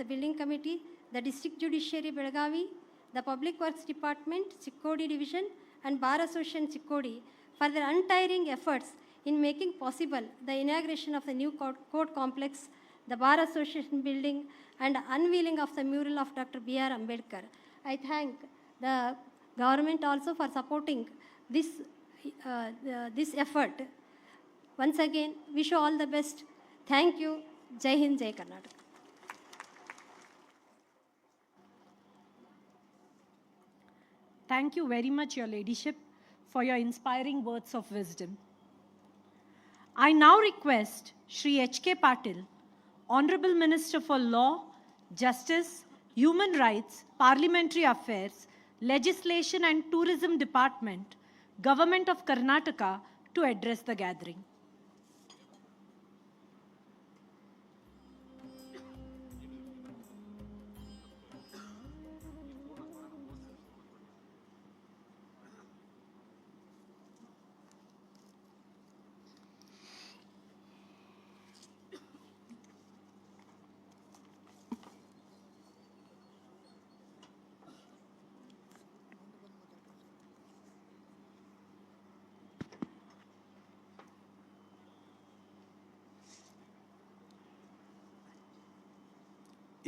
the Building Committee, the District Judiciary Belgavi, the Public Works Department, Chikkodi Division, and Bar Association Chikkodi for their untiring efforts in making possible the inauguration of the new court, court complex, the Bar Association building, and unveiling of the mural of Dr. B.R. Ambedkar. I thank the government also for supporting this, uh, the- this effort. Once again, wish you all the best. Thank you. Jai Hind, Jai Karnataka. Thank you very much, Your Ladyship, for your inspiring words of wisdom. I now request Shri H.K. Patil, Honorable Minister for Law, Justice, Human Rights, Parliamentary Affairs, Legislation and Tourism Department, Government of Karnataka, to address the gathering.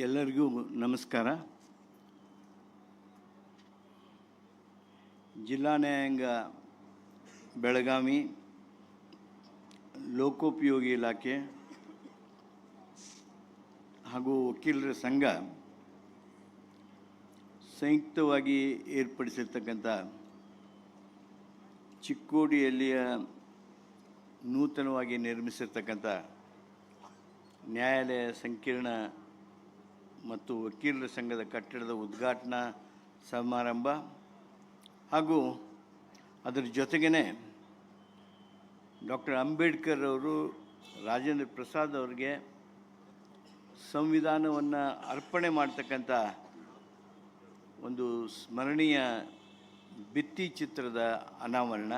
ಎಲ್ಲರಿಗೂ ನಮಸ್ಕಾರ. ಜಿಲ್ಲಾ ನ್ಯಾಯಾಂಗ ಬೆಳಗಾವಿ ಲೋಕೋಪಯೋಗಿ ಇಲಾಖೆ ಹಾಗೂ ವಕೀಲರ ಸಂಘ ಸಂಯುಕ್ತವಾಗಿ ಏರ್ಪಡಿಸಿರ್ತಕ್ಕಂಥ ಚಿಕ್ಕೋಡಿಯಲ್ಲಿಯ ನೂತನವಾಗಿ ನಿರ್ಮಿಸಿರ್ತಕ್ಕಂಥ ನ್ಯಾಯಾಲಯ ಸಂಕೀರ್ಣ ಮತ್ತು ವಕೀಲರ ಸಂಘದ ಕಟ್ಟಡದ ಉದ್ಘಾಟನಾ ಸಮಾರಂಭ ಹಾಗೂ ಅದರ ಜೊತೆಗೇ ಡಾಕ್ಟರ್ ಅಂಬೇಡ್ಕರ್ ಅವರು, ರಾಜೇಂದ್ರ ಪ್ರಸಾದ್ ಅವರಿಗೆ ಸಂವಿಧಾನವನ್ನು ಅರ್ಪಣೆ ಮಾಡ್ತಕ್ಕಂಥ ಒಂದು ಸ್ಮರಣೀಯ ಭಿತ್ತಿ ಚಿತ್ರದ ಅನಾವರಣ.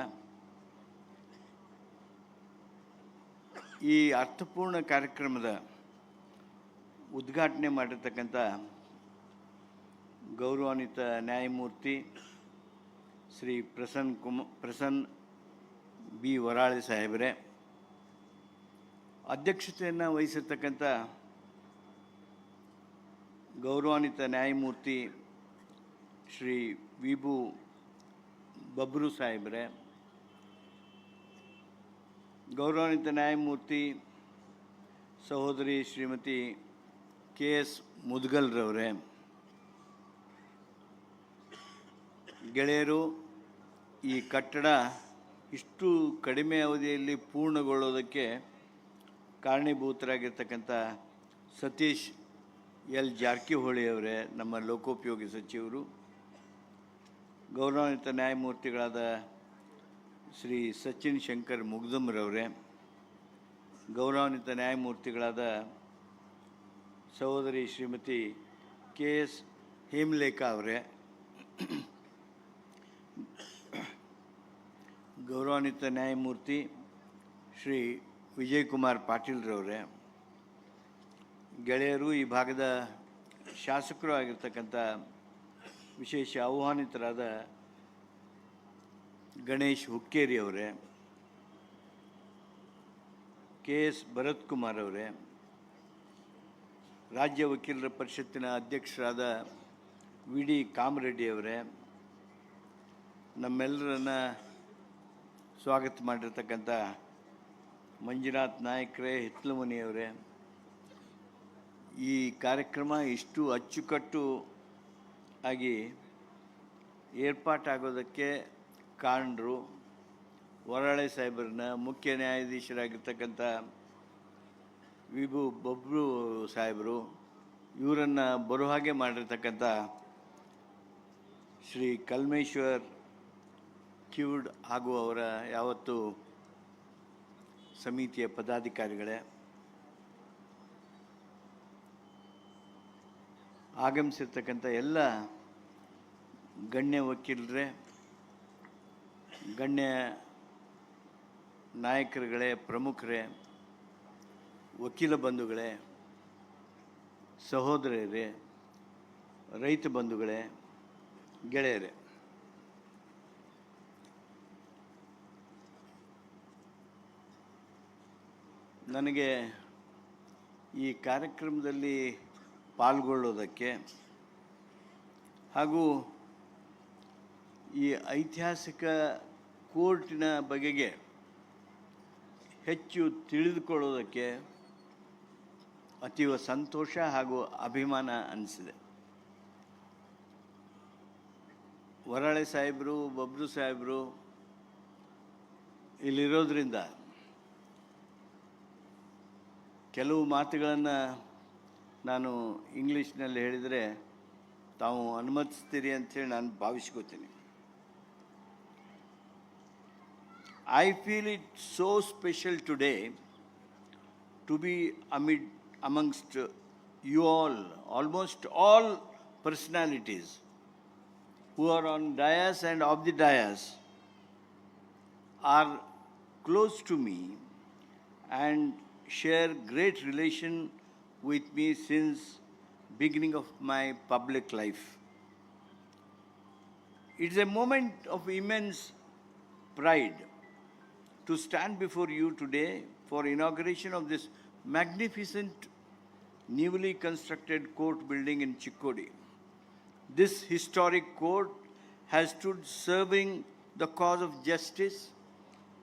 ಈ ಅರ್ಥಪೂರ್ಣ ಕಾರ್ಯಕ್ರಮದ ಉದ್ಘಾಟನೆ ಮಾಡಿರ್ತಕ್ಕಂಥ ಗೌರವಾನ್ವಿತ ನ್ಯಾಯಮೂರ್ತಿ ಶ್ರೀ ಪ್ರಸನ್ನ ಕುಮ, ಪ್ರಸನ್ನ ಬಿ ವರಾಳಿ ಸಾಹೇಬರೇ, ಅಧ್ಯಕ್ಷತೆಯನ್ನು ವಹಿಸಿರ್ತಕ್ಕಂಥ ಗೌರವಾನ್ವಿತ ನ್ಯಾಯಮೂರ್ತಿ ಶ್ರೀ ವಿಭು ಬಬ್ರು ಸಾಹೇಬರೇ, ಗೌರವಾನ್ವಿತ ನ್ಯಾಯಮೂರ್ತಿ ಸಹೋದರಿ ಶ್ರೀಮತಿ ಕೆ ಎಸ್ ಮುದ್ಗಲ್ರವರೇ. ಗೆಳೆಯರು, ಈ ಕಟ್ಟಡ ಇಷ್ಟು ಕಡಿಮೆ ಅವಧಿಯಲ್ಲಿ ಪೂರ್ಣಗೊಳ್ಳೋದಕ್ಕೆ ಕಾರಣೀಭೂತರಾಗಿರ್ತಕ್ಕಂಥ ಸತೀಶ್ ಎಲ್ ಜಾರಕಿಹೊಳಿ ಅವರೇ ನಮ್ಮ ಲೋಕೋಪಯೋಗಿ ಸಚಿವರು. ಗೌರವಾನ್ವಿತ ನ್ಯಾಯಮೂರ್ತಿಗಳಾದ ಶ್ರೀ ಸಚಿನ್ ಶಂಕರ್ ಮುಗ್ದಮ್ರವರೇ ಗೌರವಾನ್ವಿತ ನ್ಯಾಯಮೂರ್ತಿಗಳಾದ ಸಹೋದರಿ ಶ್ರೀಮತಿ ಕೆ ಎಸ್ ಹೇಮಲೇಖ ಅವರೇ, ಗೌರವಾನ್ವಿತ ನ್ಯಾಯಮೂರ್ತಿ ಶ್ರೀ ವಿಜಯಕುಮಾರ್ ಪಾಟೀಲ್ರವರೇ ಗೆಳೆಯರು ಈ ಭಾಗದ ಶಾಸಕರು ಆಗಿರ್ತಕ್ಕಂಥ ವಿಶೇಷ ಆಹ್ವಾನಿತರಾದ ಗಣೇಶ್ ಹುಕ್ಕೇರಿ ಅವರೇ ಕೆ ಎಸ್ ಭರತ್ ಕುಮಾರ್ ಅವರೇ ರಾಜ್ಯ ವಕೀಲರ ಪರಿಷತ್ತಿನ ಅಧ್ಯಕ್ಷರಾದ ವಿ ಡಿ ಕಾಮರೆಡ್ಡಿಯವರೇ ನಮ್ಮೆಲ್ಲರನ್ನ ಸ್ವಾಗತ ಮಾಡಿರ್ತಕ್ಕಂಥ ಮಂಜುನಾಥ್ ನಾಯಕ್ರೇ ಹಿತ್ಲಮನಿಯವರೇ ಈ ಕಾರ್ಯಕ್ರಮ ಇಷ್ಟು ಅಚ್ಚುಕಟ್ಟು ಆಗಿ ಏರ್ಪಾಟಾಗೋದಕ್ಕೆ ಕಾರಣರು ವರಾಳೆ ಸಾಹೇಬರನ್ನ ಮುಖ್ಯ ನ್ಯಾಯಾಧೀಶರಾಗಿರ್ತಕ್ಕಂಥ ವಿಭು ಬಬ್ರು ಸಾಹೇಬರು ಇವರನ್ನು ಬರೋ ಹಾಗೆ ಮಾಡಿರ್ತಕ್ಕಂಥ ಶ್ರೀ ಕಲ್ಮೇಶ್ವರ್ ಕ್ಯೂಡ್ ಹಾಗೂ ಅವರ ಯಾವತ್ತು ಸಮಿತಿಯ ಪದಾಧಿಕಾರಿಗಳೇ. ಆಗಮಿಸಿರ್ತಕ್ಕಂಥ ಎಲ್ಲ ಗಣ್ಯ ವಕೀಲರೇ, ಗಣ್ಯ ನಾಯಕರುಗಳೇ, ಪ್ರಮುಖರೇ ವಕೀಲ ಬಂಧುಗಳೇ, ಸಹೋದರರೇ, ರೈತ ಬಂಧುಗಳೇ, ಗೆಳೆಯರೇ. ನನಗೆ ಈ ಕಾರ್ಯಕ್ರಮದಲ್ಲಿ ಪಾಲ್ಗೊಳ್ಳೋದಕ್ಕೆ ಹಾಗೂ ಈ ಐತಿಹಾಸಿಕ ಕೋರ್ಟಿನ ಬಗೆಗೆ ಹೆಚ್ಚು ತಿಳಿದುಕೊಳ್ಳೋದಕ್ಕೆ ಅತೀವ ಸಂತೋಷ ಹಾಗೂ ಅಭಿಮಾನ ಅನಿಸಿದೆ. ವರಾಳೆ ಸಾಹೇಬರು, ಬಬ್ರು ಸಾಹೇಬರು ಇಲ್ಲಿರೋದ್ರಿಂದ ಕೆಲವು ಮಾತುಗಳನ್ನು ನಾನು ಇಂಗ್ಲೀಷ್ನಲ್ಲಿ ಹೇಳಿದರೆ ತಾವು ಅನುಮತಿಸ್ತೀರಿ ಅಂಥೇಳಿ ನಾನು ಭಾವಿಸ್ಕೋತೀನಿ. I feel it so special today to be amid amongst you all, almost all personalities who are on dais and of the dais are close to me and share great relation with me since beginning of my public life. It's a moment of immense pride to stand before you today for inauguration of this magnificent newly constructed court building in Chikkodi. This historic court has stood serving the cause of justice,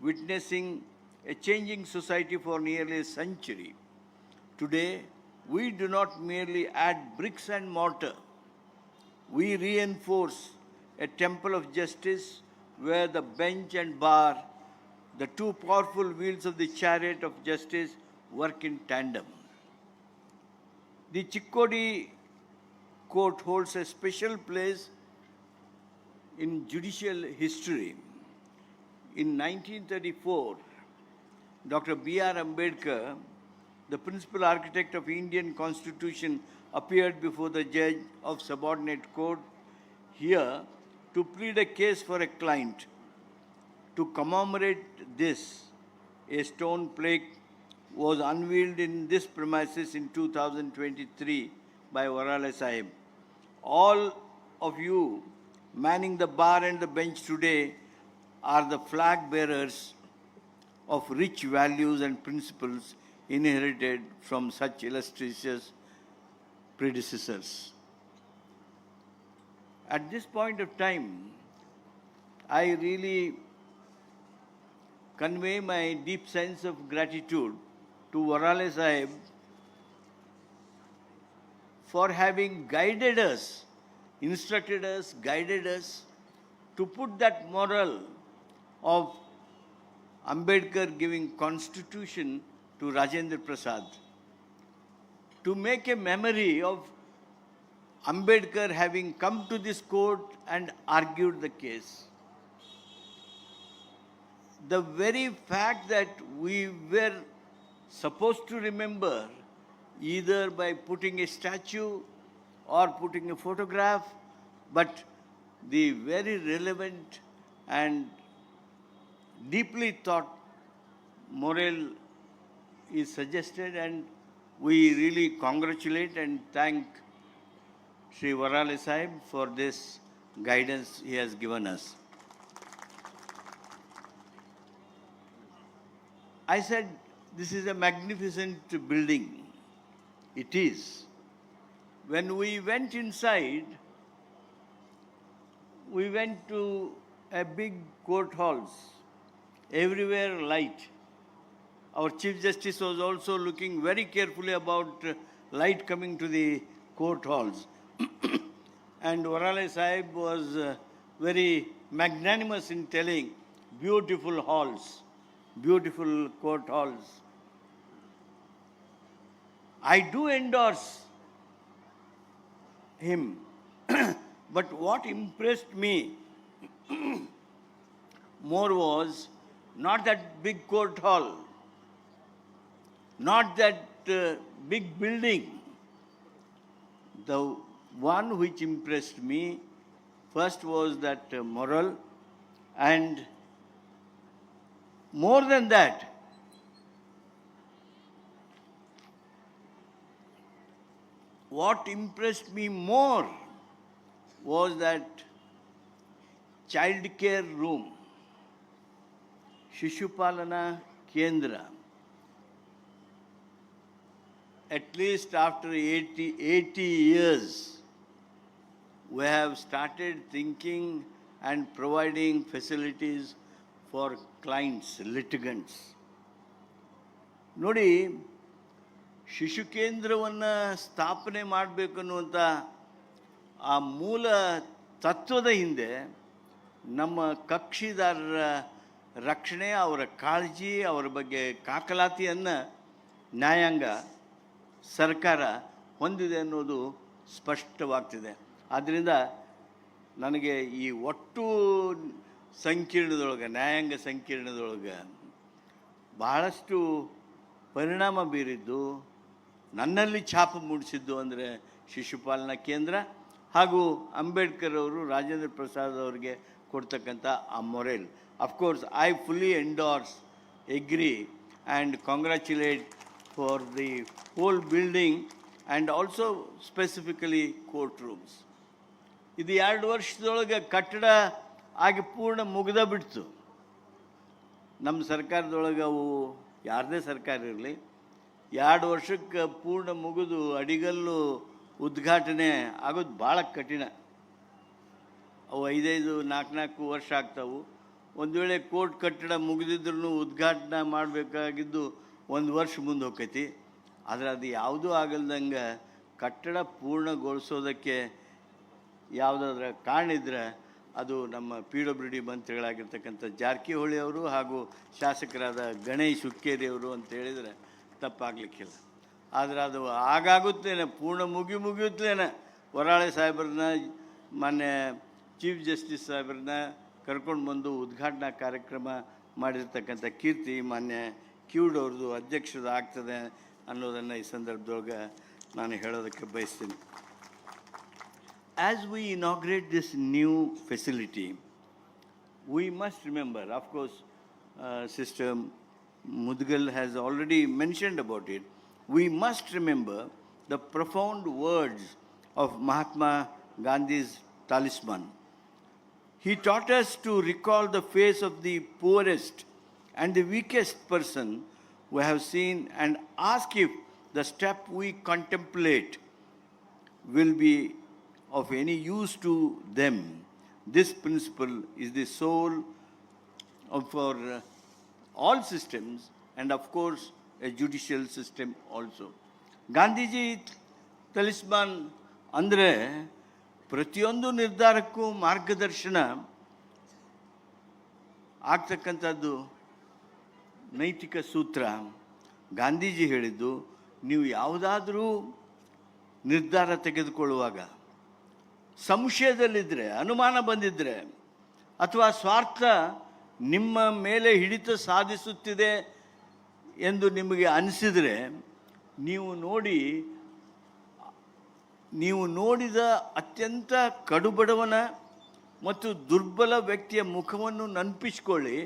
witnessing a changing society for nearly a century. Today, we do not merely add bricks and mortar, we reinforce a temple of justice where the bench and bar, the two powerful wheels of the chariot of justice, work in tandem. The Chikkodi court holds a special place in judicial history. In 1934, Dr. B.R. Ambedkar, the principal architect of Indian Constitution, appeared before the judge of subordinate court here to plead a case for a client. To commemorate this, a stone plaque was unveiled in this premises in 2023 by Varale Sahib. All of you manning the bar and the bench today are the flag bearers of rich values and principles inherited from such illustrious predecessors. At this point of time, I really convey my deep sense of gratitude to Varale Sahib for having guided us, instructed us, guided us to put that moral of Ambedkar giving constitution to Rajendra Prasad, to make a memory of Ambedkar having come to this court and argued the case. The very fact that we were supposed to remember either by putting a statue or putting a photograph, but the very relevant and deeply thought moral is suggested and we really congratulate and thank Sri Varale Sahib for this guidance he has given us. I said, this is a magnificent building. It is. When we went inside, we went to a big court halls, everywhere light. Our Chief Justice was also looking very carefully about uh, light coming to the court halls. and Varale Sahib was uh, very magnanimous in telling beautiful halls, beautiful court halls. I do endorse him. but what impressed me more was not that big court hall, not that uh, big building. The one which impressed me first was that uh, moral, and more than that, what impressed me more was that child care room, Shishupalana Kendra. At least after 80, 80 years, we have started thinking and providing facilities for clients, litigants. ನೋಡಿ ಶಿಶು ಕೇಂದ್ರವನ್ನು ಸ್ಥಾಪನೆ ಮಾಡಬೇಕು ಅನ್ನುವಂಥ ಆ ಮೂಲ ತತ್ವದ ಹಿಂದೆ ನಮ್ಮ ಕಕ್ಷಿದಾರರ ರಕ್ಷಣೆ, ಅವರ ಕಾಳಜಿ, ಅವರ ಬಗ್ಗೆ ಕಾಕಲಾತಿಯನ್ನು ನ್ಯಾಯಾಂಗ ಸರ್ಕಾರ ಹೊಂದಿದೆ ಅನ್ನೋದು ಸ್ಪಷ್ಟವಾಗ್ತಿದೆ. ಆದ್ದರಿಂದ ನನಗೆ ಈ ಒಟ್ಟು ಸಂಕೀರ್ಣದೊಳಗೆ, ನ್ಯಾಯಾಂಗ ಸಂಕೀರ್ಣದೊಳಗೆ ಬಹಳಷ್ಟು ಪರಿಣಾಮ ಬೀರಿದ್ದು ನನ್ನಲ್ಲಿ ಛಾಪು ಮೂಡಿಸಿದ್ದು ಅಂದರೆ ಶಿಶುಪಾಲನಾ ಕೇಂದ್ರ ಹಾಗೂ ಅಂಬೇಡ್ಕರ್ ಅವರು ರಾಜೇಂದ್ರ ಪ್ರಸಾದ್ ಅವರಿಗೆ ಕೊಡ್ತಕ್ಕಂಥ ಆ morale. Of course I fully endorse agree and congratulate for the whole building and also specifically court rooms ಇದು ಎರಡು ವರ್ಷದೊಳಗೆ ಕಟ್ಟಡ ಆಗಿ ಪೂರ್ಣ ಮುಗ್ದ ಬಿಡ್ತು. ನಮ್ಮ ಸರ್ಕಾರದೊಳಗೆ ಅವು ಯಾರದೇ ಸರ್ಕಾರ ಇರಲಿ ಎರಡು ವರ್ಷಕ್ಕೆ ಪೂರ್ಣ ಮುಗಿದು ಅಡಿಗಲ್ಲು ಉದ್ಘಾಟನೆ ಆಗೋದು ಭಾಳ ಕಠಿಣ. ಅವು ಐದೈದು ನಾಲ್ಕು ನಾಲ್ಕು ವರ್ಷ ಆಗ್ತಾವು. ಒಂದು ವೇಳೆ ಕೋರ್ಟ್ ಕಟ್ಟಡ ಮುಗಿದಿದ್ರೂ ಉದ್ಘಾಟನೆ ಮಾಡಬೇಕಾಗಿದ್ದು ಒಂದು ವರ್ಷ ಮುಂದೆ ಹೋಗ್ತೈತಿ ಆದರೆ ಅದು ಯಾವುದೂ ಆಗಲ್ದಂಗೆ ಕಟ್ಟಡ ಪೂರ್ಣಗೊಳಿಸೋದಕ್ಕೆ ಯಾವುದಾದ್ರ ಕಾರಣ ಇದ್ದರೆ ಅದು ನಮ್ಮ ಪಿ ಡಬ್ಲ್ಯೂ ಡಿ ಮಂತ್ರಿಗಳಾಗಿರ್ತಕ್ಕಂಥ ಜಾರಕಿಹೊಳಿ ಅವರು ಹಾಗೂ ಶಾಸಕರಾದ ಗಣೇಶ್ ಹುಕ್ಕೇರಿ ಅವರು ಅಂತ ಹೇಳಿದರೆ ತಪ್ಪಾಗಲಿಕ್ಕಿಲ್ಲ. ಆದರೆ ಅದು ಆಗಾಗುತ್ತೇನೆ ಪೂರ್ಣ ಮುಗಿ ಮುಗಿಯುತ್ತಲೇನೆ ವರಾಳೆ ಸಾಹೇಬ್ರನ್ನ ಮಾನ್ಯ ಚೀಫ್ ಜಸ್ಟಿಸ್ ಸಾಹೇಬ್ರನ್ನ ಕರ್ಕೊಂಡು ಬಂದು ಉದ್ಘಾಟನಾ ಕಾರ್ಯಕ್ರಮ ಮಾಡಿರ್ತಕ್ಕಂಥ ಕೀರ್ತಿ ಮಾನ್ಯ ಕ್ಯೂಡ್ ಅವ್ರದ್ದು ಅಧ್ಯಕ್ಷರದ್ದು ಆಗ್ತದೆ ಅನ್ನೋದನ್ನು ಈ ಸಂದರ್ಭದೊಳಗೆ ನಾನು ಹೇಳೋದಕ್ಕೆ ಬಯಸ್ತೀನಿ. As we inaugurate this new facility we must remember of course system Mudgal has already mentioned about it, we must remember the profound words of Mahatma Gandhi's talisman. He taught us to recall the face of the poorest and the weakest person we have seen and ask if the step we contemplate will be of any use to them. This principle is the soul of our all systems and, of course, a judicial system also. Gandhiji talisman ಅಂದರೆ ಪ್ರತಿಯೊಂದು ನಿರ್ಧಾರಕ್ಕೂ ಮಾರ್ಗದರ್ಶನ ಆಗ್ತಕ್ಕಂಥದ್ದು ನೈತಿಕ ಸೂತ್ರ ಗಾಂಧೀಜಿ ಹೇಳಿದ್ದು ನೀವು ಯಾವುದಾದ್ರೂ ನಿರ್ಧಾರ ತೆಗೆದುಕೊಳ್ಳುವಾಗ ಸಂಶಯದಲ್ಲಿದ್ದರೆ ಅನುಮಾನ ಬಂದಿದ್ದರೆ ಅಥವಾ ಸ್ವಾರ್ಥ ನಿಮ್ಮ ಮೇಲೆ ಹಿಡಿತ ಸಾಧಿಸುತ್ತಿದೆ ಎಂದು ನಿಮಗೆ ಅನಿಸಿದರೆ ನೀವು ನೋಡಿ, ನೀವು ನೋಡಿದ ಅತ್ಯಂತ ಕಡುಬಡವನ ಮತ್ತು ದುರ್ಬಲ ವ್ಯಕ್ತಿಯ ಮುಖವನ್ನು ನೆನಪಿಸ್ಕೊಳ್ಳಿ.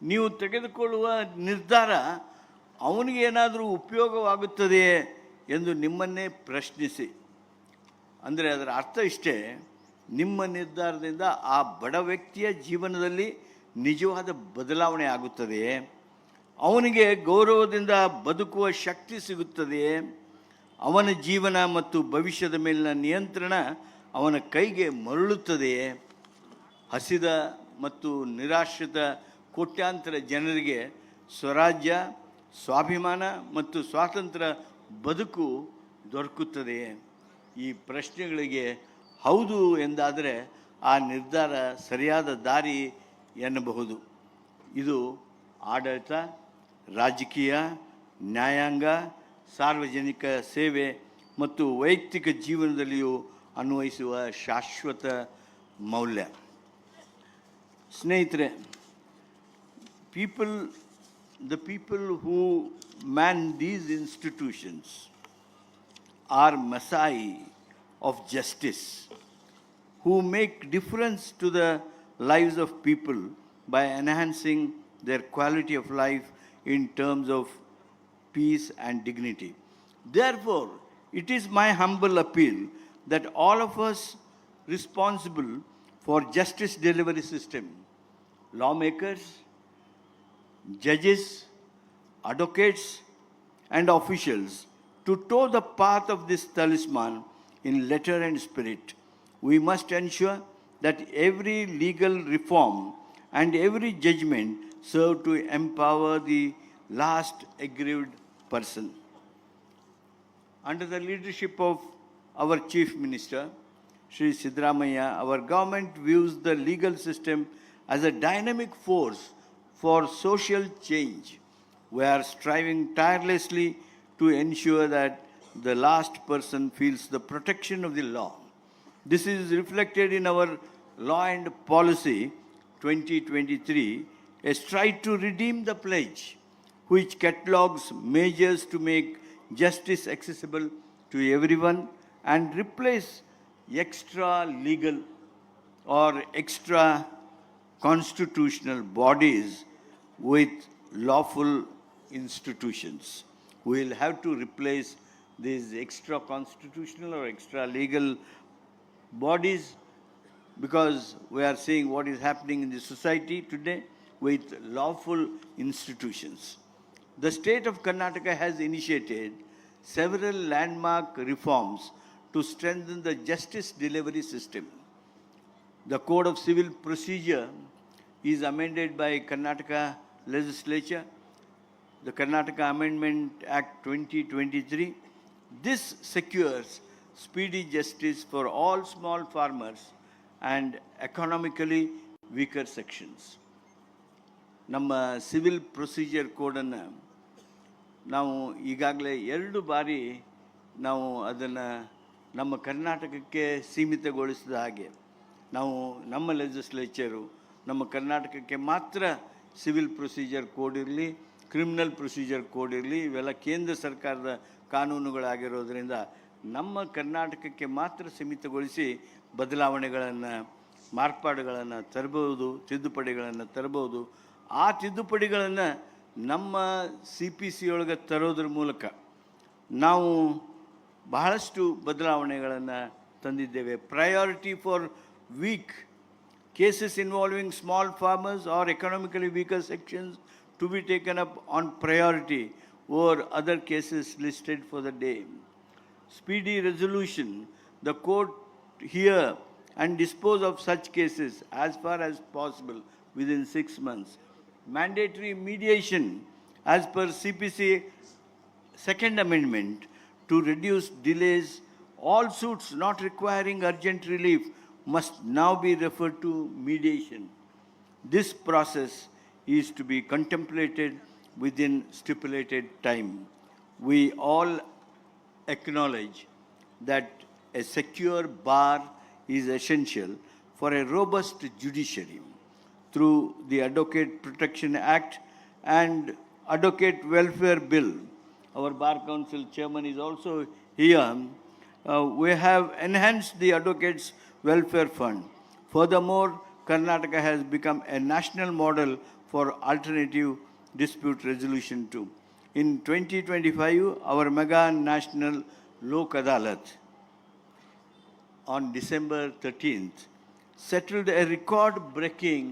ನೀವು ತೆಗೆದುಕೊಳ್ಳುವ ನಿರ್ಧಾರ ಅವನಿಗೆ ಏನಾದರೂ ಉಪಯೋಗವಾಗುತ್ತದೆಯೇ ಎಂದು ನಿಮ್ಮನ್ನೇ ಪ್ರಶ್ನಿಸಿ. ಅಂದರೆ ಅದರ ಅರ್ಥ ಇಷ್ಟೇ, ನಿಮ್ಮ ನಿರ್ಧಾರದಿಂದ ಆ ಬಡ ವ್ಯಕ್ತಿಯ ಜೀವನದಲ್ಲಿ ನಿಜವಾದ ಬದಲಾವಣೆ ಆಗುತ್ತದೆಯೇ? ಅವನಿಗೆ ಗೌರವದಿಂದ ಬದುಕುವ ಶಕ್ತಿ ಸಿಗುತ್ತದೆಯೇ? ಅವನ ಜೀವನ ಮತ್ತು ಭವಿಷ್ಯದ ಮೇಲಿನ ನಿಯಂತ್ರಣ ಅವನ ಕೈಗೆ ಮರಳುತ್ತದೆಯೇ? ಹಸಿದ ಮತ್ತು ನಿರಾಶ್ರಿತ ಕೋಟ್ಯಾಂತರ ಜನರಿಗೆ ಸ್ವರಾಜ್ಯ, ಸ್ವಾಭಿಮಾನ ಮತ್ತು ಸ್ವಾತಂತ್ರ್ಯ ಬದುಕು ದೊರಕುತ್ತದೆಯೇ? ಈ ಪ್ರಶ್ನೆಗಳಿಗೆ ಹೌದು ಎಂದಾದರೆ ಆ ನಿರ್ಧಾರ ಸರಿಯಾದ ದಾರಿ ಎನ್ನಬಹುದು. ಇದು ಆಡಳಿತ, ರಾಜಕೀಯ, ನ್ಯಾಯಾಂಗ, ಸಾರ್ವಜನಿಕ ಸೇವೆ ಮತ್ತು ವೈಯಕ್ತಿಕ ಜೀವನದಲ್ಲಿಯೂ ಅನ್ವಯಿಸುವ ಶಾಶ್ವತ ಮೌಲ್ಯ. ಸ್ನೇಹಿತರೆ people the people who man these institutions are messiahs of justice who make difference to the lives of people by enhancing their quality of life in terms of peace and dignity. Therefore, it is my humble appeal that all of us responsible for justice delivery system, lawmakers, judges, advocates, and officials to toe the path of this talisman in letter and spirit. We must ensure that every legal reform and every judgment serve to empower the last aggrieved person. Under the leadership of our Chief Minister, Sri Sidramaya, our government views the legal system as a dynamic force for social change. We are striving tirelessly to ensure that the last person feels the protection of the law. This is reflected in our Law and Policy 2023, a stride to redeem the pledge, which catalogs measures to make justice accessible to everyone and replace extra legal or extra constitutional bodies with lawful institutions. We will have to replace these extra constitutional or extra legal bodies because we are seeing what is happening in the society today with lawful institutions. The state of Karnataka has initiated several landmark reforms to strengthen the justice delivery system. The Code of Civil Procedure is amended by Karnataka legislature, the Karnataka Amendment Act 2023. This secures speedy justice for all small farmers and economically weaker sections. ನಮ್ಮ civil procedure ಕೋಡನ್ನು ನಾವು ಈಗಾಗಲೇ ಎರಡು ಬಾರಿ ನಾವು ಅದನ್ನು ನಮ್ಮ ಕರ್ನಾಟಕಕ್ಕೆ ಸೀಮಿತಗೊಳಿಸಿದ ಹಾಗೆ, ನಾವು ನಮ್ಮ ಲೆಜಿಸ್ಲೇಚರು ನಮ್ಮ ಕರ್ನಾಟಕಕ್ಕೆ ಮಾತ್ರ ಸಿವಿಲ್ ಪ್ರೊಸೀಜರ್ ಕೋಡ್ ಇರಲಿ ಕ್ರಿಮಿನಲ್ ಪ್ರೊಸೀಜರ್ ಕೋಡ್ ಇರಲಿ, ಇವೆಲ್ಲ ಕೇಂದ್ರ ಸರ್ಕಾರದ ಕಾನೂನುಗಳಾಗಿರೋದ್ರಿಂದ ನಮ್ಮ ಕರ್ನಾಟಕಕ್ಕೆ ಮಾತ್ರ ಸೀಮಿತಗೊಳಿಸಿ ಬದಲಾವಣೆಗಳನ್ನು, ಮಾರ್ಪಾಡುಗಳನ್ನು ತರಬಹುದು, ತಿದ್ದುಪಡಿಗಳನ್ನು ತರಬಹುದು. ಆ ತಿದ್ದುಪಡಿಗಳನ್ನು ನಮ್ಮ ಸಿ ಪಿ ಸಿ ಒಳಗೆ ತರೋದ್ರ ಮೂಲಕ ನಾವು ಬಹಳಷ್ಟು ಬದಲಾವಣೆಗಳನ್ನು ತಂದಿದ್ದೇವೆ. Priority for weak cases involving small farmers or economically weaker sections to be taken up on priority or other cases listed for the day speedy resolution the court hear and dispose of such cases as far as possible within six months. Mandatory mediation as per CPC Second Amendment to reduce delays, all suits not requiring urgent relief must now be referred to mediation. This process is to be contemplated within stipulated time. We all acknowledge that a secure bar is essential for a robust judiciary. Through the Advocate Protection Act and Advocate Welfare Bill, our Bar Council chairman is also here. Uh, we have enhanced the Advocates Welfare Fund. Furthermore, Karnataka has become a national model for alternative dispute resolution too. In 2025, our mega national Lok Adalat on December 13th settled a record breaking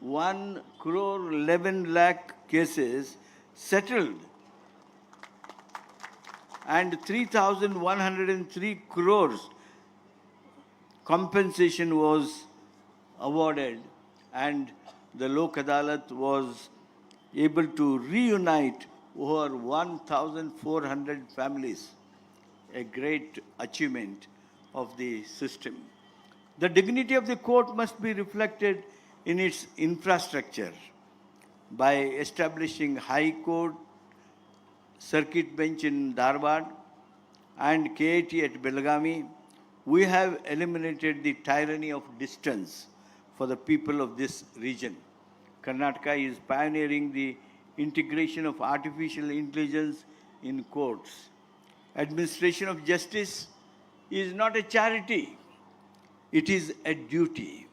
1 crore 11 lakh cases settled and 3,103 crores compensation was awarded and the Lok Adalat was able to reunite over 1,400 families, a great achievement of the system. The dignity of the court must be reflected in its infrastructure by establishing High Court, Circuit Bench in Dharwad, and KIT at Belgavi, we have eliminated the tyranny of distance for the people of this region. Karnataka is pioneering the integration of artificial intelligence in courts. Administration of justice is not a charity, it is a duty.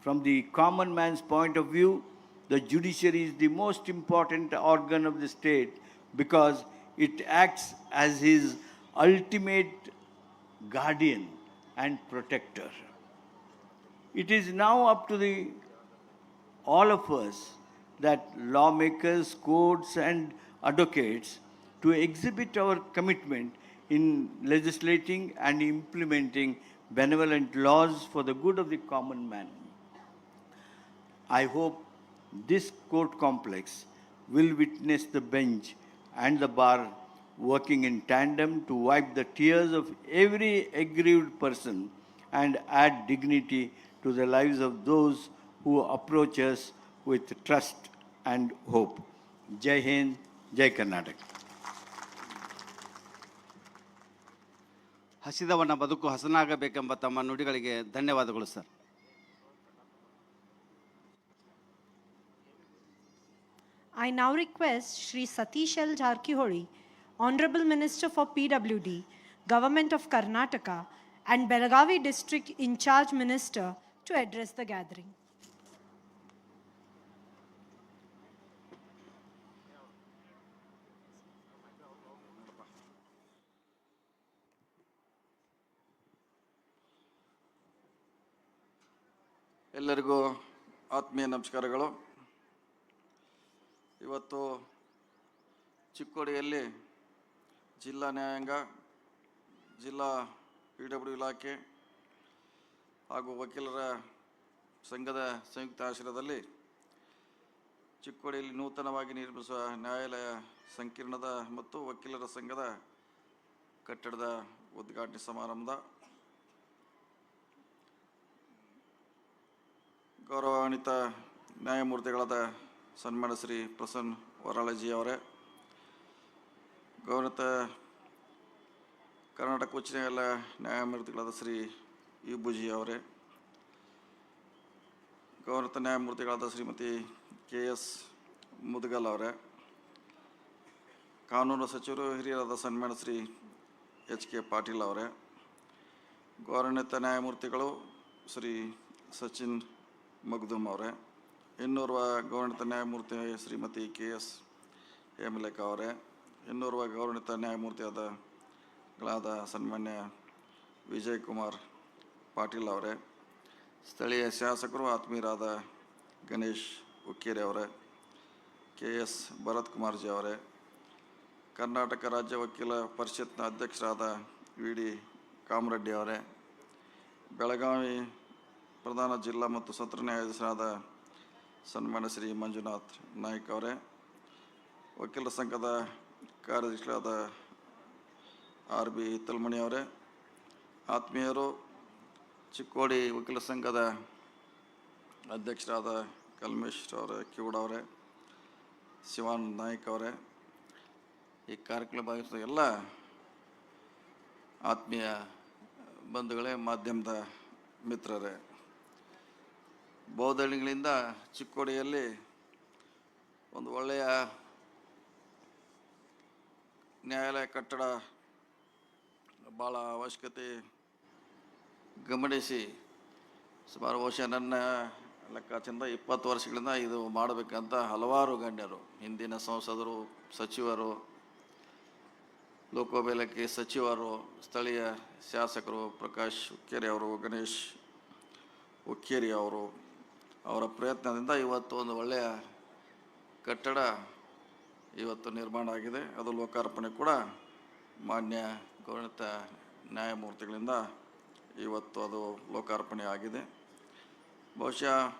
From the common man's point of view, the judiciary is the most important organ of the state because it acts as his ultimate guardian and protector. It is now up to the all of us that lawmakers, courts, and advocates to exhibit our commitment in legislating and implementing benevolent laws for the good of the common man. I hope this court complex will witness the bench and the bar working in tandem to wipe the tears of every aggrieved person and add dignity to the lives of those who approach us with trust and hope. Jai Hind, Jai Karnataka. ಹಸಿದವನ ಬದುಕು ಹಸನಾಗಬೇಕೆಂಬ ತಮ್ಮ ನುಡಿಗಳಿಗೆ ಧನ್ಯವಾದಗಳು, sir. I ನಾವು request Shri Satish L Jarkiholi honourable minister for ಪಡಿ government of Karnataka and Belagavi district in charge minister to address the gathering ಎಲ್ಲರಿಗೂ ಆತ್ಮೀಯ ನಮಸ್ಕಾರಗಳು. ಇವತ್ತು ಚಿಕ್ಕೋಡಿಯಲ್ಲಿ ಜಿಲ್ಲಾ ನ್ಯಾಯಾಂಗ, ಜಿಲ್ಲಾ ಪಿ ಡಬ್ಲ್ಯೂ ಇಲಾಖೆ ಹಾಗೂ ವಕೀಲರ ಸಂಘದ ಸಂಯುಕ್ತ ಆಶ್ರಯದಲ್ಲಿ ಚಿಕ್ಕೋಡಿಯಲ್ಲಿ ನೂತನವಾಗಿ ನಿರ್ಮಿಸುವ ನ್ಯಾಯಾಲಯ ಸಂಕೀರ್ಣದ ಮತ್ತು ವಕೀಲರ ಸಂಘದ ಕಟ್ಟಡದ ಉದ್ಘಾಟನೆ ಸಮಾರಂಭದ ಗೌರವಾನ್ವಿತ ನ್ಯಾಯಮೂರ್ತಿಗಳಾದ ಸನ್ಮಾನ ಶ್ರೀ ಪ್ರಸನ್ನ ವರಾಳಜಿ ಅವರೇ ಗೌರವಿತ ಕರ್ನಾಟಕ ಉಚ್ಚ ನ್ಯಾಯಾಲಯ ನ್ಯಾಯಮೂರ್ತಿಗಳಾದ ಶ್ರೀ ಯು ಬುಜಿ ಅವರೇ ಗೌರವಿತ ನ್ಯಾಯಮೂರ್ತಿಗಳಾದ ಶ್ರೀಮತಿ ಕೆ ಎಸ್ ಮುದ್ಗಲ್ ಅವರೇ, ಕಾನೂನು ಸಚಿವರು ಹಿರಿಯರಾದ ಸನ್ಮಾನ ಶ್ರೀ ಎಚ್ ಕೆ ಪಾಟೀಲ್ ಅವರೇ, ಗೌರವಾನ್ವಿತ ನ್ಯಾಯಮೂರ್ತಿಗಳು ಶ್ರೀ ಸಚಿನ್ ಮಗ್ದುಮ್ ಅವರೇ ಇನ್ನೋರ್ವ ಗೌರವಾನ್ವಿತ ನ್ಯಾಯಮೂರ್ತಿ ಶ್ರೀಮತಿ ಕೆ ಎಸ್ ಹೇಮಲೇಖ ಅವರೇ. ಇನ್ನೋರ್ವ ಗೌರವಾನ್ವಿತ ನ್ಯಾಯಮೂರ್ತಿಯಾದ ಗಳಾದ ಸನ್ಮಾನ್ಯ ವಿಜಯ್ ಕುಮಾರ್ ಪಾಟೀಲ್ ಅವರೇ. ಸ್ಥಳೀಯ ಶಾಸಕರು, ಆತ್ಮೀಯರಾದ ಗಣೇಶ್ ಉಕ್ಕೇರಿ ಅವರೇ. ಕೆ ಎಸ್ ಭರತ್ ಕುಮಾರ್ಜಿ ಅವರೇ. ಕರ್ನಾಟಕ ರಾಜ್ಯ ವಕೀಲ ಪರಿಷತ್ನ ಅಧ್ಯಕ್ಷರಾದ ವಿ ಡಿ ಕಾಮರೆಡ್ಡಿ ಅವರೇ. ಬೆಳಗಾವಿ ಪ್ರಧಾನ ಜಿಲ್ಲಾ ಮತ್ತು ಸತ್ರ ನ್ಯಾಯಾಧೀಶರಾದ ಸನ್ಮಾನ ಶ್ರೀ ಮಂಜುನಾಥ್ ನಾಯ್ಕ ಅವರೇ ವಕೀಲರ ಸಂಘದ ಕಾರ್ಯದರ್ಶಿಗಳಾದ ಆರ್ ಬಿ ಹಿತ್ತಲ್ಮಣಿ ಅವರೇ, ಆತ್ಮೀಯರು, ಚಿಕ್ಕೋಡಿ ವಕೀಲ ಸಂಘದ ಅಧ್ಯಕ್ಷರಾದ ಕಲ್ಮೇಶ್ ಅವರೇ, ಕಿವುಡ ಅವರೇ, ಶಿವಾನ್ ನಾಯ್ಕ ಅವರೇ, ಈ ಕಾರ್ಯಕ್ರಮ ಭಾಗಿಸಿದ ಎಲ್ಲ ಆತ್ಮೀಯ ಬಂಧುಗಳೇ, ಮಾಧ್ಯಮದ ಮಿತ್ರರೇ. ಬಹುದಳಿಗಳಿಂದ ಚಿಕ್ಕೋಡಿಯಲ್ಲಿ ಒಂದು ಒಳ್ಳೆಯ ನ್ಯಾಯಾಲಯ ಕಟ್ಟಡ ಭಾಳ ಅವಶ್ಯಕತೆ ಗಮನಿಸಿ. ಸುಮಾರು ವರ್ಷ ನನ್ನ ಲೆಕ್ಕಾಚಾರದಿಂದ ಇಪ್ಪತ್ತು ವರ್ಷಗಳಿಂದ ಇದು ಮಾಡಬೇಕಂತ ಹಲವಾರು ಗಣ್ಯರು, ಹಿಂದಿನ ಸಂಸದರು, ಸಚಿವರು ಲೋಕೋಬೇಲಕ್ಕೆ ಸಚಿವರು, ಸ್ಥಳೀಯ ಶಾಸಕರು ಪ್ರಕಾಶ್ ಹುಕ್ಕೇರಿ ಅವರು, ಗಣೇಶ್ ಹುಕ್ಕೇರಿ ಅವರು ಅವರ ಪ್ರಯತ್ನದಿಂದ ಇವತ್ತು ಒಂದು ಒಳ್ಳೆಯ ಕಟ್ಟಡ ಇವತ್ತು ನಿರ್ಮಾಣ ಆಗಿದೆ. ಅದು ಲೋಕಾರ್ಪಣೆ ಕೂಡ ಮಾನ್ಯ ಗೌರವಿತ ನ್ಯಾಯಮೂರ್ತಿಗಳಿಂದ ಇವತ್ತು ಅದು ಲೋಕಾರ್ಪಣೆ ಆಗಿದೆ. ಬಹುಶಃ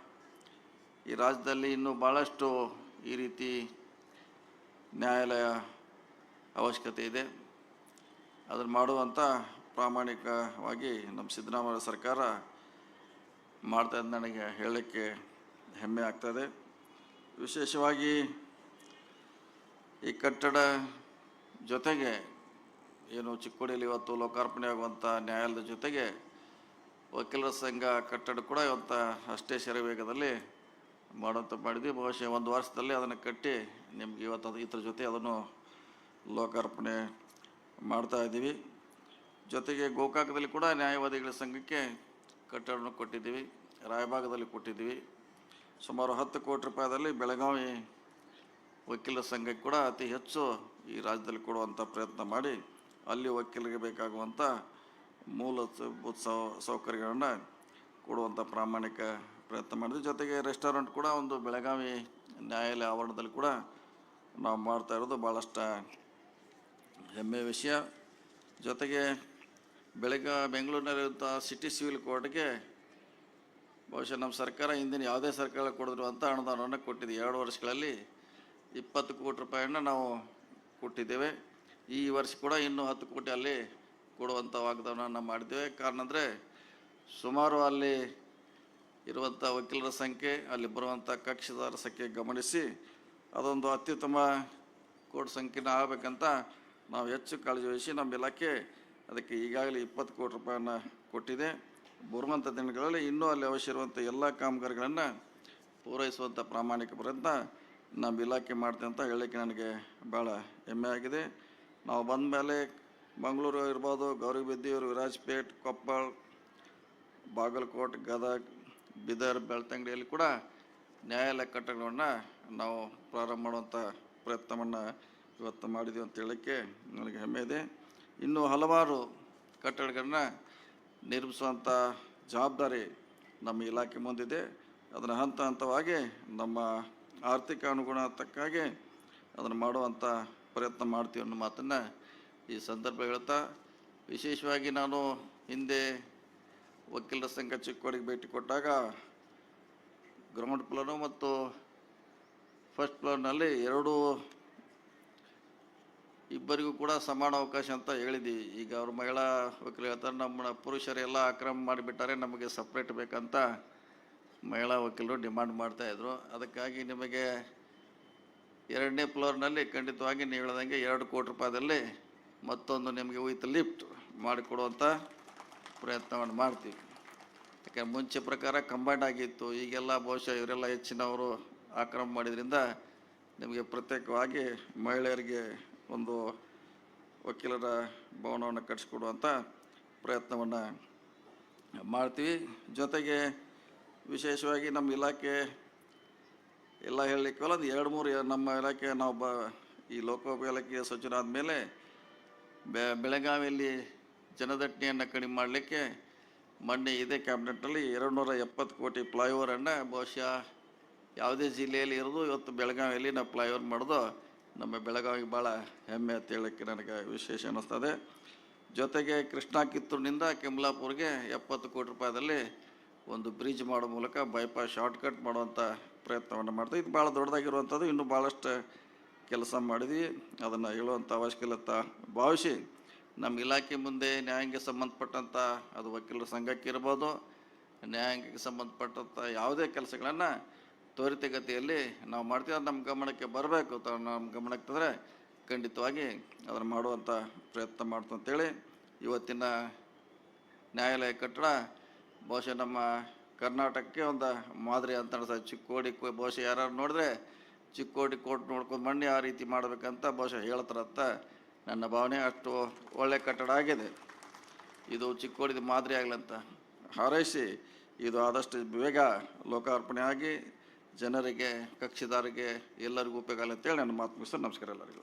ಈ ರಾಜ್ಯದಲ್ಲಿ ಇನ್ನೂ ಭಾಳಷ್ಟು ಈ ರೀತಿ ನ್ಯಾಯಾಲಯ ಅವಶ್ಯಕತೆ ಇದೆ. ಅದನ್ನು ಮಾಡುವಂಥ ಪ್ರಾಮಾಣಿಕವಾಗಿ ನಮ್ಮ ಸಿದ್ದರಾಮಯ್ಯ ಸರ್ಕಾರ ಮಾಡ್ತಾ ಇದ್ದ ನನಗೆ ಹೇಳಲಿಕ್ಕೆ ಹೆಮ್ಮೆ ಆಗ್ತದೆ. ವಿಶೇಷವಾಗಿ ಈ ಕಟ್ಟಡ ಜೊತೆಗೆ ಏನು ಚಿಕ್ಕೋಡಿಯಲ್ಲಿ ಇವತ್ತು ಲೋಕಾರ್ಪಣೆ ಆಗುವಂಥ ನ್ಯಾಯಾಲಯದ ಜೊತೆಗೆ ವಕೀಲರ ಸಂಘ ಕಟ್ಟಡ ಕೂಡ ಇವತ್ತು ಅಷ್ಟೇ ಶರವೇಗದಲ್ಲಿ ಮಾಡುವಂಥ ಮಾಡಿದ್ವಿ. ಬಹುಶಃ ಒಂದು ವರ್ಷದಲ್ಲಿ ಅದನ್ನು ಕಟ್ಟಿ ನಿಮ್ಗೆ ಇವತ್ತು ಅದು ಇದ್ರ ಜೊತೆ ಅದನ್ನು ಲೋಕಾರ್ಪಣೆ ಮಾಡ್ತಾ ಇದ್ದೀವಿ. ಜೊತೆಗೆ ಗೋಕಾಕದಲ್ಲಿ ಕೂಡ ನ್ಯಾಯವಾದಿಗಳ ಸಂಘಕ್ಕೆ ಕಟ್ಟಡವನ್ನು ಕೊಟ್ಟಿದ್ದೀವಿ, ರಾಯಭಾಗದಲ್ಲಿ ಕೊಟ್ಟಿದ್ದೀವಿ. ಸುಮಾರು ಹತ್ತು ಕೋಟಿ ರೂಪಾಯಿದಲ್ಲಿ ಬೆಳಗಾವಿ ವಕೀಲರ ಸಂಘಕ್ಕೆ ಕೂಡ ಅತಿ ಹೆಚ್ಚು ಈ ರಾಜ್ಯದಲ್ಲಿ ಕೊಡುವಂಥ ಪ್ರಯತ್ನ ಮಾಡಿ, ಅಲ್ಲಿ ವಕೀಲರಿಗೆ ಬೇಕಾಗುವಂಥ ಮೂಲ ಸೌ ಸೌಕರ್ಯಗಳನ್ನು ಕೊಡುವಂಥ ಪ್ರಾಮಾಣಿಕ ಪ್ರಯತ್ನ ಮಾಡಿದ್ವಿ. ಜೊತೆಗೆ ರೆಸ್ಟೋರೆಂಟ್ ಕೂಡ ಒಂದು ಬೆಳಗಾವಿ ನ್ಯಾಯಾಲಯ ಆವರಣದಲ್ಲಿ ಕೂಡ ನಾವು ಮಾಡ್ತಾ ಇರೋದು ಭಾಳಷ್ಟು ಹೆಮ್ಮೆಯ ವಿಷಯ. ಜೊತೆಗೆ ಬೆಳಗ್ಗೆ ಬೆಂಗಳೂರಿನಲ್ಲಿರುವಂಥ ಸಿಟಿ ಸಿವಿಲ್ ಕೋರ್ಟ್ಗೆ ಬಹುಶಃ ನಮ್ಮ ಸರ್ಕಾರ ಹಿಂದಿನ ಯಾವುದೇ ಸರ್ಕಾರ ಕೊಡಿರುವಂಥ ಅನುದಾನವನ್ನು ಕೊಟ್ಟಿದೆ. ಎರಡು ವರ್ಷಗಳಲ್ಲಿ ಇಪ್ಪತ್ತು ಕೋಟಿ ರೂಪಾಯಿಯನ್ನು ನಾವು ಕೊಟ್ಟಿದ್ದೇವೆ. ಈ ವರ್ಷ ಕೂಡ ಇನ್ನೂ ಹತ್ತು ಕೋಟಿ ಅಲ್ಲಿ ಕೊಡುವಂಥ ವಾಗ್ದಾನವನ್ನು ಮಾಡಿದ್ದೇವೆ. ಕಾರಣ ಅಂದರೆ ಸುಮಾರು ಅಲ್ಲಿ ಇರುವಂಥ ವಕೀಲರ ಸಂಖ್ಯೆ, ಅಲ್ಲಿ ಬರುವಂಥ ಕಕ್ಷಿದಾರ ಸಂಖ್ಯೆ ಗಮನಿಸಿ ಅದೊಂದು ಅತ್ಯುತ್ತಮ ಕೋರ್ಟ್ ಸಂಖ್ಯೆನ ಆಗಬೇಕಂತ ನಾವು ಹೆಚ್ಚು ಕಾಳಜಿ ವಹಿಸಿ ನಮ್ಮ ಇಲಾಖೆ ಅದಕ್ಕೆ ಈಗಾಗಲೇ ಇಪ್ಪತ್ತು ಕೋಟಿ ರೂಪಾಯಿಯನ್ನು ಕೊಟ್ಟಿದೆ. ಬರುವಂಥ ದಿನಗಳಲ್ಲಿ ಇನ್ನೂ ಅಲ್ಲಿ ಅವಶ್ಯ ಇರುವಂಥ ಎಲ್ಲ ಕಾಮಗಾರಿಗಳನ್ನು ಪೂರೈಸುವಂಥ ಪ್ರಾಮಾಣಿಕ ಪ್ರಯತ್ನ ನಮ್ಮ ಇಲಾಖೆ ಮಾಡ್ತೀವಿ ಅಂತ ಹೇಳಲಿಕ್ಕೆ ನನಗೆ ಭಾಳ ಹೆಮ್ಮೆ ಆಗಿದೆ. ನಾವು ಬಂದ ಮೇಲೆ ಮಂಗಳೂರು ಇರ್ಬೋದು ಗೌರಿಬಿದ್ದಿಯೂರು ವಿರಾಜ್ಪೇಟ್, ಕೊಪ್ಪಳ, ಬಾಗಲಕೋಟ್, ಗದಗ್, ಬೀದರ್, ಬೆಳ್ತಂಗಡಿಯಲ್ಲಿ ಕೂಡ ನ್ಯಾಯಾಲಯ ಕಟ್ಟಡಗಳನ್ನು ನಾವು ಪ್ರಾರಂಭ ಮಾಡುವಂಥ ಪ್ರಯತ್ನವನ್ನು ಇವತ್ತು ಮಾಡಿದ್ದೀವಿ ಅಂತ ಹೇಳಲಿಕ್ಕೆ ನನಗೆ ಹೆಮ್ಮೆ ಇದೆ. ಇನ್ನೂ ಹಲವಾರು ಕಟ್ಟಡಗಳನ್ನ ನಿರ್ಮಿಸುವಂಥ ಜವಾಬ್ದಾರಿ ನಮ್ಮ ಇಲಾಖೆ ಮುಂದಿದೆ. ಅದನ್ನು ಹಂತ ಹಂತವಾಗಿ ನಮ್ಮ ಆರ್ಥಿಕ ಅನುಗುಣ ತಕ್ಕಾಗೆ ಅದನ್ನು ಮಾಡುವಂಥ ಪ್ರಯತ್ನ ಮಾಡ್ತೀವಿ ಅನ್ನೋ ಮಾತನ್ನು ಈ ಸಂದರ್ಭ ಹೇಳ್ತಾ, ವಿಶೇಷವಾಗಿ ನಾನು ಹಿಂದೆ ವಕೀಲರ ಸಂಘ ಚಿಕ್ಕೋಡಿಗೆ ಭೇಟಿ ಕೊಟ್ಟಾಗ ಗ್ರೌಂಡ್ ಫ್ಲೋರು ಮತ್ತು ಫಸ್ಟ್ ಫ್ಲೋರ್ನಲ್ಲಿ ಎರಡೂ ಇಬ್ಬರಿಗೂ ಕೂಡ ಸಮಾನ ಅವಕಾಶ ಅಂತ ಹೇಳಿದ್ದೀವಿ ಈಗ ಅವ್ರ ಮಹಿಳಾ ವಕೀಲ ಹೇಳ್ತಾರೆ ನಮ್ಮ ಪುರುಷರೆಲ್ಲ ಆಕ್ರಮ ಮಾಡಿಬಿಟ್ಟಾರೆ, ನಮಗೆ ಸಪ್ರೇಟ್ ಬೇಕಂತ ಮಹಿಳಾ ವಕೀಲರು ಡಿಮಾಂಡ್ ಮಾಡ್ತಾಯಿದ್ರು ಅದಕ್ಕಾಗಿ ನಿಮಗೆ ಎರಡನೇ ಫ್ಲೋರ್ನಲ್ಲಿ ಖಂಡಿತವಾಗಿ ನೀವು ಹೇಳ್ದಂಗೆ ಎರಡು ಕೋಟಿ ರೂಪಾಯಿದಲ್ಲಿ ಮತ್ತೊಂದು ನಿಮಗೆ ವಿತ್ ಲಿಫ್ಟ್ ಮಾಡಿಕೊಡುವಂಥ ಪ್ರಯತ್ನವನ್ನು ಮಾಡ್ತೀವಿ. ಯಾಕೆಂದ್ರೆ ಮುಂಚೆ ಪ್ರಕಾರ ಕಂಬೈಂಡ್ ಆಗಿತ್ತು. ಈಗೆಲ್ಲ ಬಹುಶಃ ಇವರೆಲ್ಲ ಹೆಚ್ಚಿನವರು ಆಕ್ರಮ ಮಾಡಿದ್ರಿಂದ ನಿಮಗೆ ಪ್ರತ್ಯೇಕವಾಗಿ ಮಹಿಳೆಯರಿಗೆ ಒಂದು ವಕೀಲರ ಭವನವನ್ನು ಕಟ್ಟಿಸ್ಕೊಡುವಂಥ ಪ್ರಯತ್ನವನ್ನು ಮಾಡ್ತೀವಿ. ಜೊತೆಗೆ ವಿಶೇಷವಾಗಿ ನಮ್ಮ ಇಲಾಖೆ ಎಲ್ಲ ಹೇಳಲಿಕ್ಕೆ ಒಂದು ಎರಡು ಮೂರು ನಮ್ಮ ಇಲಾಖೆ ನಾವು ಬ, ಈ ಲೋಕೋಪಯೋಗಿ ಸಚಿವರಾದ ಮೇಲೆ ಬೆಳಗಾವಿಯಲ್ಲಿ ಜನದಟ್ಟಣೆಯನ್ನು ಕಡಿಮೆ ಮಾಡಲಿಕ್ಕೆ ಮೊನ್ನೆ ಇದೇ ಕ್ಯಾಬಿನೆಟ್ನಲ್ಲಿ ಎರಡು ನೂರ ಎಪ್ಪತ್ತು ಕೋಟಿ ಫ್ಲೈಓವರನ್ನು ಬಹುಶಃ ಯಾವುದೇ ಜಿಲ್ಲೆಯಲ್ಲಿ ಇರೋದು, ಇವತ್ತು ಬೆಳಗಾವಿಯಲ್ಲಿ ನಾವು ಫ್ಲೈಓವರ್ ಮಾಡೋದು ನಮ್ಮ ಬೆಳಗಾವಿಗೆ ಭಾಳ ಹೆಮ್ಮೆ ಅಂತ ಹೇಳೋಕ್ಕೆ ನನಗೆ ವಿಶೇಷ ಅನ್ನಿಸ್ತದೆ. ಜೊತೆಗೆ ಕೃಷ್ಣಾ ಕಿತ್ತೂರಿನಿಂದ ಕೆಮ್ಲಾಪುರ್ಗೆ ಎಪ್ಪತ್ತು ಕೋಟಿ ರೂಪಾಯಿದಲ್ಲಿ ಒಂದು ಬ್ರಿಡ್ಜ್ ಮಾಡೋ ಮೂಲಕ ಬೈಪಾಸ್ ಶಾರ್ಟ್ಕಟ್ ಮಾಡುವಂಥ ಪ್ರಯತ್ನವನ್ನು ಮಾಡ್ತೀವಿ ಇದು ಭಾಳ ದೊಡ್ಡದಾಗಿರುವಂಥದ್ದು, ಇನ್ನೂ ಭಾಳಷ್ಟು ಕೆಲಸ ಮಾಡಿದ್ವಿ. ಅದನ್ನು ಹೇಳುವಂಥ ಅವಶ್ಯಕತೆ ಭಾವಿಸಿ ನಮ್ಮ ಇಲಾಖೆ ಮುಂದೆ ನ್ಯಾಯಾಂಗಕ್ಕೆ ಸಂಬಂಧಪಟ್ಟಂಥ ಅದು ವಕೀಲರ ಸಂಘಕ್ಕೆ ಇರ್ಬೋದು, ನ್ಯಾಯಾಂಗಕ್ಕೆ ಸಂಬಂಧಪಟ್ಟಂಥ ಯಾವುದೇ ಕೆಲಸಗಳನ್ನು ತ್ವರಿತಗತಿಯಲ್ಲಿ ನಾವು ಮಾಡ್ತೀವಿ ನಮ್ಮ ಗಮನಕ್ಕೆ ಬರಬೇಕು ತ ನಮ್ಮ ಗಮನಕ್ಕೆ ತಂದರೆ ಖಂಡಿತವಾಗಿ ಅದನ್ನು ಮಾಡುವಂಥ ಪ್ರಯತ್ನ ಮಾಡ್ತು ಅಂತೇಳಿ ಇವತ್ತಿನ ನ್ಯಾಯಾಲಯ ಕಟ್ಟಡ, ಬಹುಶಃ ನಮ್ಮ ಕರ್ನಾಟಕಕ್ಕೆ ಒಂದು ಮಾದರಿ ಅಂತ ಅನ್ಸುತ್ತೆ. ಚಿಕ್ಕೋಡಿ ಕೋ- ಬಹುಶಃ ಯಾರು ನೋಡಿದ್ರೆ ಚಿಕ್ಕೋಡಿ ಕೋರ್ಟ್ ನೋಡ್ಕೊಂಡು ಮಣ್ಣಿ ಆ ರೀತಿ ಮಾಡಬೇಕಂತ ಬಹುಶಃ ಹೇಳ್ತಾರಂತ ನನ್ನ ಭಾವನೆ. ಅಷ್ಟು ಒಳ್ಳೆ ಕಟ್ಟಡ ಆಗಿದೆ. ಇದು ಚಿಕ್ಕೋಡಿದ ಮಾದರಿ ಆಗಲಂತ ಹಾರೈಸಿ, ಇದು ಆದಷ್ಟು ಬೇಗ ಲೋಕಾರ್ಪಣೆ ಆಗಿ ಜನರಿಗೆ ಕಕ್ಷಿದಾರಿಗೆ ಎಲ್ಲರಿಗೂ ಉಪಯೋಗ ಆಗಲಿ ಅಂತೇಳಿ ನನ್ನ ಮಾತು ಮುಗಿಸ್ತಾರೆ ನಮಸ್ಕಾರ ಎಲ್ಲರಿಗೂ.